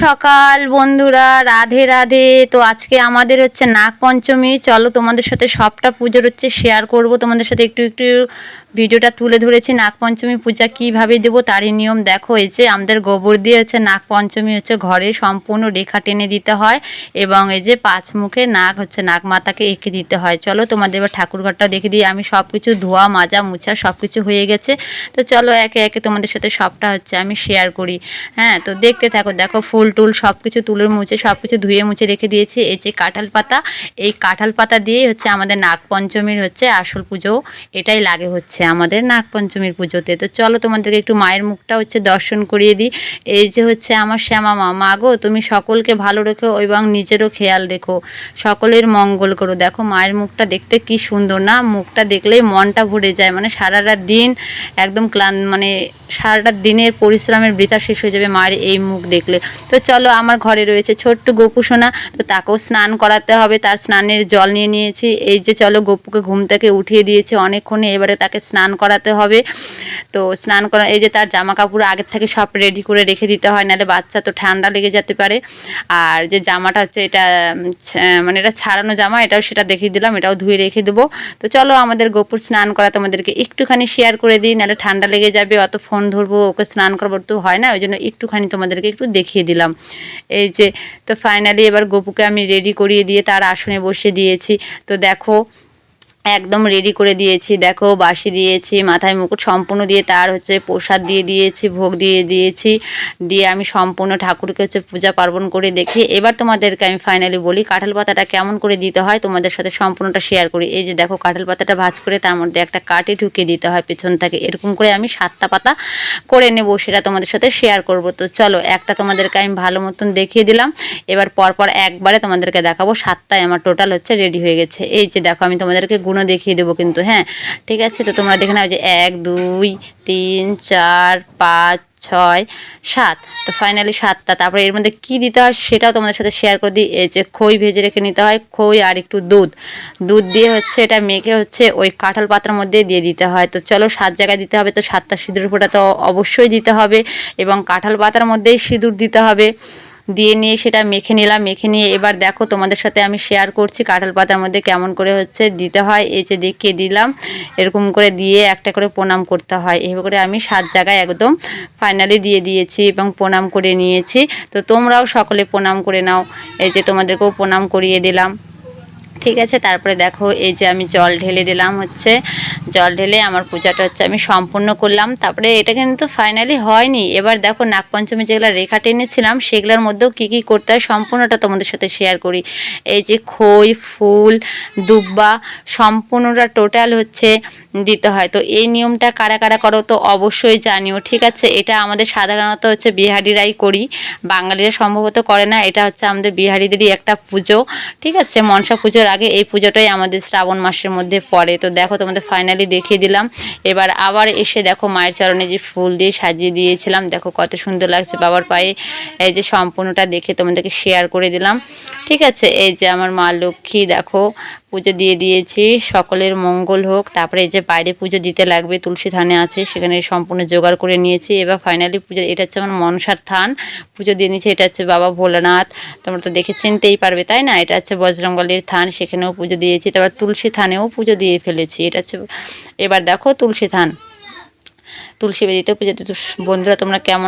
সকাল বন্ধুরা, রাধে রাধে। তো আজকে আমাদের হচ্ছে নাগ পঞ্চমী চলো তোমাদের সাথে সবটা পুজোর হচ্ছে শেয়ার করব। তোমাদের সাথে একটু একটু ভিডিওটা তুলে ধরেছি নাগ পঞ্চমী পূজা কীভাবে দেবো তারই নিয়ম দেখো, এই যে আমাদের গোবর দিয়ে হচ্ছে নাগ পঞ্চমী হচ্ছে ঘরে সম্পূর্ণ রেখা টেনে দিতে হয় এবং এই যে পাঁচ মুখে নাগ হচ্ছে নাগ মাতাকে এঁকে দিতে হয়। চলো তোমাদের এবার ঠাকুরঘরটা দেখে দিই, আমি সব কিছু ধোয়া, মাজা, মুছা সব কিছু হয়ে গেছে। তো চলো একে একে তোমাদের সাথে সবটা হচ্ছে আমি শেয়ার করি। হ্যাঁ তো দেখতে থাকো, দেখো ফুল টুল সব কিছু তুলে মুছে সব কিছু ধুয়ে মুছে রেখে দিয়েছি। এই যে কাঁঠাল পাতা, এই কাঁঠাল পাতা দিয়েই হচ্ছে আমাদের নাগ পঞ্চমীর হচ্ছে আসল পুজো, এটাই লাগে হচ্ছে। আমাদের নাগপঞ্চমীর পুজোতে। তো চলো তোমাদেরকে একটু মায়ের মুখটা হচ্ছে দর্শন করিয়ে দিই। এই যে হচ্ছে আমার শ্যামা মা। মা গো, তুমি সকলকে ভালো রেখো এবং নিজেরও খেয়াল রেখো। সকলের মঙ্গল করো। দেখো মায়ের মুখটা দেখতে কি সুন্দর না? মুখটা দেখলেই মনটা ভরে যায়। মানে সারাটা দিন একদম ক্লান মানে সারাটা দিনের পরিশ্রমের বৃথা শেষ হয়ে যাবে মায়ের এই মুখ দেখলে। তো চলো আমার ঘরে রয়েছে ছোট্ট গোপু সোনা। তো তাকেও স্নান করাতে হবে। তার স্নানের জল নিয়ে নিয়েছি। এই যে চলো গোপুকে ঘুম থেকে উঠিয়ে দিয়েছে। অনেকক্ষণে এবারে তাকে স্নান করাতে হবে। তো স্নান করা, এই যে তার জামা কাপড় আগের থেকে সব রেডি করে রেখে দিতে হয়, নাহলে বাচ্চা তো ঠান্ডা লেগে যেতে পারে। আর যে জামাটা হচ্ছে এটা মানে এটা ছাড়ানো জামা, এটাও সেটা দেখিয়ে দিলাম, এটাও ধুয়ে রেখে দেবো। তো চলো আমাদের গোপুর স্নান করা তোমাদেরকে একটুখানি শেয়ার করে দিই, নাহলে ঠান্ডা লেগে যাবে, অত ফোন ধরবো, ওকে স্নান করব, তো হয় না ওই জন্য একটুখানি তোমাদেরকে একটু দেখিয়ে দিলাম। এই যে, তো ফাইনালি এবার গোপুকে আমি রেডি করিয়ে দিয়ে তার আসনে বসে দিয়েছি। তো দেখো একদম রেডি করে দিয়েছি। দেখো, বাসি দিয়েছি, মাথায় মুকুট সম্পূর্ণ দিয়ে তার হচ্ছে প্রসাদ দিয়ে দিয়েছি, ভোগ দিয়ে দিয়েছি। দিয়ে আমি সম্পূর্ণ ঠাকুরকে হচ্ছে পূজা পার্বণ করে দেখি। এবার তোমাদেরকে আমি ফাইনালি বলি, কাঁঠাল পাতাটা কেমন করে দিতে হয় তোমাদের সাথে সম্পূর্ণটা শেয়ার করি। এই যে দেখো, কাঁঠাল পাতাটা ভাজ করে তার মধ্যে একটা কাঠি ঢুকিয়ে দিতে হয় পেছন থেকে। এরকম করে আমি সাতটা পাতা করে নেব, সেটা তোমাদের সাথে শেয়ার করব। তো চলো, একটা তোমাদেরকে আমি ভালো মতন দেখিয়ে দিলাম। এবার পরপর একবারে তোমাদেরকে দেখাবো, সাতটায় আমার টোটাল হচ্ছে রেডি হয়ে গেছে। এই যে দেখো, আমি তোমাদেরকে গুণও দেখিয়ে দেবো কিন্তু হ্যাঁ? ঠিক আছে, তো তোমরা দেখে নাও যে এক, দুই, তিন, চার, পাঁচ, ছয়, সাত। তো ফাইনালি সাতটা। তারপরে এর মধ্যে কী দিতে হয় সেটাও তোমাদের সাথে শেয়ার করে দিই। এই যে খই ভেজে রেখে নিতে হয়, খই আর একটু দুধ। দুধ দিয়ে হচ্ছে এটা মেখে হচ্ছে ওই কাঁঠাল পাতার মধ্যে দিয়ে দিতে হয়। তো চলো সাত জায়গায় দিতে হবে, তো সাতটা সিঁদুর ফোঁটা তো অবশ্যই দিতে হবে এবং কাঁঠাল পাতার মধ্যেই সিঁদুর দিতে হবে। দিয়ে নিয়ে সেটা মেখে নিলাম, মেখে নিয়ে এবার দেখো তোমাদের সাথে আমি শেয়ার করছি কাঁঠাল পাতার মধ্যে কেমন করে হচ্ছে দিতে হয়, এই যে দেখিয়ে দিলাম। এরকম করে দিয়ে একটা করে প্রণাম করতে হয়। এভাবে করে আমি সাত জায়গায় একদম ফাইনালি দিয়ে দিয়েছি এবং প্রণাম করে নিয়েছি। তো তোমরাও সকলে প্রণাম করে নাও। এই যে তোমাদেরকেও প্রণাম করিয়ে দিলাম। ঠিক আছে, তারপরে দেখো এই যে আমি জল ঢেলে দিলাম হচ্ছে। জল ঢেলে আমার পূজাটা হচ্ছে আমি সম্পূর্ণ করলাম। তারপরে এটা কিন্তু ফাইনালি হয়নি। এবার দেখো নাগপঞ্চমী যেগুলো রেখা টেনেছিলাম, সেগুলোর মধ্যেও কী কী করতে হয় সম্পূর্ণটা তোমাদের সাথে শেয়ার করি। এই যে খই, ফুল, দুব্বা, সম্পূর্ণটা টোটাল হচ্ছে দিতে হয়। তো এই নিয়মটা কারা কারা করো তো অবশ্যই জানিও, ঠিক আছে? এটা আমাদের সাধারণত হচ্ছে বিহারিরাই করি। বাঙালিরা সম্ভবত করে না, এটা হচ্ছে আমাদের বিহারিদেরই একটা পুজো, ঠিক আছে? মনসা পুজোর আগে এই পুজোটাই আমাদের শ্রাবণ মাসের মধ্যে পড়ে। তো দেখো তোমাদের ফাইনালি দেখিয়ে দিলাম। এবার আবার এসে দেখো মায়ের চরণে যে ফুল দিয়ে সাজিয়ে দিয়েছিলাম। দেখো কত সুন্দর লাগছে বাবার পায়ে। এই যে সম্পূর্ণটা দেখে তোমাদেরকে শেয়ার করে দিলাম। ঠিক আছে, এই যে আমার মা লক্ষ্মী, দেখো পুজো দিয়ে দিয়েছি, সকলের মঙ্গল হোক। তারপরে এই যে বাইরে পুজো দিতে লাগবে, তুলসী থানে আছে, সেখানে সম্পূর্ণ জোগাড় করে নিয়েছি। এবার ফাইনালি পুজো, এটা হচ্ছে আমার মনসার থান। পুজো দিয়ে নিয়েছি, এটা হচ্ছে বাবা ভোলানাথ। তোমরা তো দেখে চিনতেই পারবে, তাই না? এটা হচ্ছে বজরঙ্গলির থান, সেখানেও পুজো দিয়েছি। তারপর তুলসী থানেও পুজো দিয়ে ফেলেছি। এটা হচ্ছে, এবার দেখো তুলসী থান। তুলসী বেদিতে পুজো বন্ধুরা, তোমরা কেমন